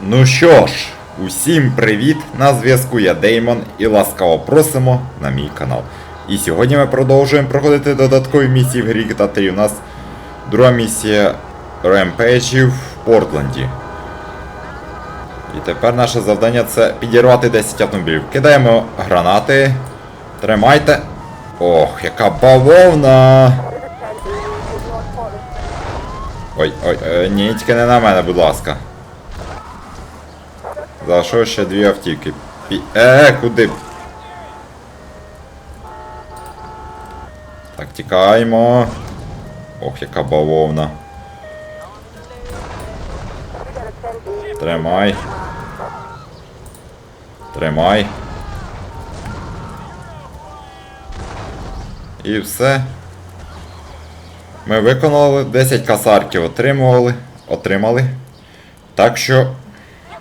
Ну що ж, усім привіт! На зв'язку я Деймон і ласкаво просимо на мій канал. І сьогодні ми продовжуємо проходити додаткові місії в грі GTA 3. У нас друга місія ремпейджів в Портленді. І тепер наше завдання це підірвати 10 автомобілів. Кидаємо гранати. Тримайте. Ох, яка бавовна! Ой, ой, е, ні, тільки не на мене, будь ласка. За що ще дві автівки? Пі... Е, куди? Так, тікаємо. Ох, яка бавовна. Тримай. Тримай. І все. Ми виконали 10 касарків, отримували, отримали. Так що